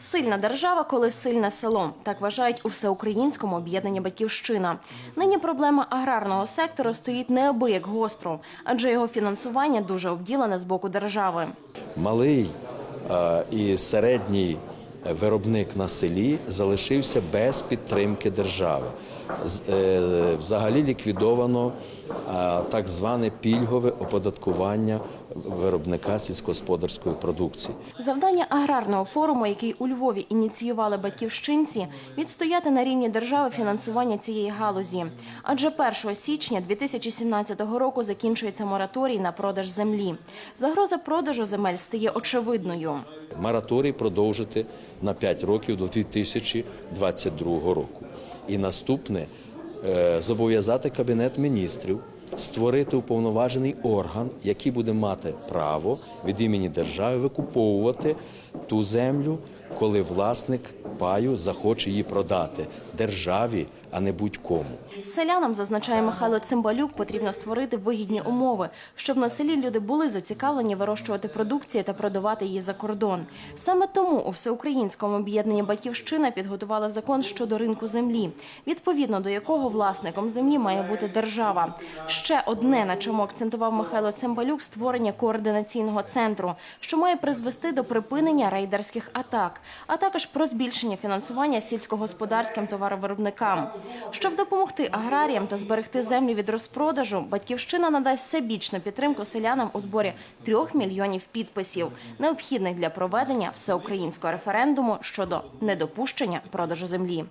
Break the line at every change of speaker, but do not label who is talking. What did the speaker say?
Сильна держава, коли сильне село. Так вважають у всеукраїнському об'єднанні Батьківщина. Нині проблема аграрного сектору стоїть неабияк гостро, адже його фінансування дуже обділене з боку держави.
малий і середній виробник на селі залишився без підтримки держави. Е, Взагалі ліквідовано так зване пільгове оподаткування виробника сільськогосподарської продукції.
Завдання аграрного форуму, який у Львові ініціювали батьківщинці, відстояти на рівні держави фінансування цієї галузі. Адже 1 січня 2017 року закінчується мораторій на продаж землі. Загроза продажу земель стає очевидною.
Мораторій продовжити на 5 років до 2022 року. І наступне е, зобов'язати Кабінет міністрів створити уповноважений орган, який буде мати право від імені держави викуповувати ту землю, коли власник паю захоче її продати державі, а не будь-кому.
Селянам, зазначає Михайло Цимбалюк, потрібно створити вигідні умови, щоб на селі люди були зацікавлені вирощувати продукцію та продавати її за кордон. Саме тому у всеукраїнському об'єднанні Батьківщина підготувала закон щодо ринку землі, відповідно до якого власником землі має бути держава. Ще одне, на чому акцентував Михайло Цимбалюк, створення координаційного центру, що має призвести до припинення рейдерських атак, а також про збільшення фінансування сільськогосподарським товаровиробникам. Щоб допомогти аграріям та зберегти землю від розпродажу, батьківщина надасть всебічну підтримку селянам у зборі трьох мільйонів підписів, необхідних для проведення всеукраїнського референдуму щодо недопущення продажу землі.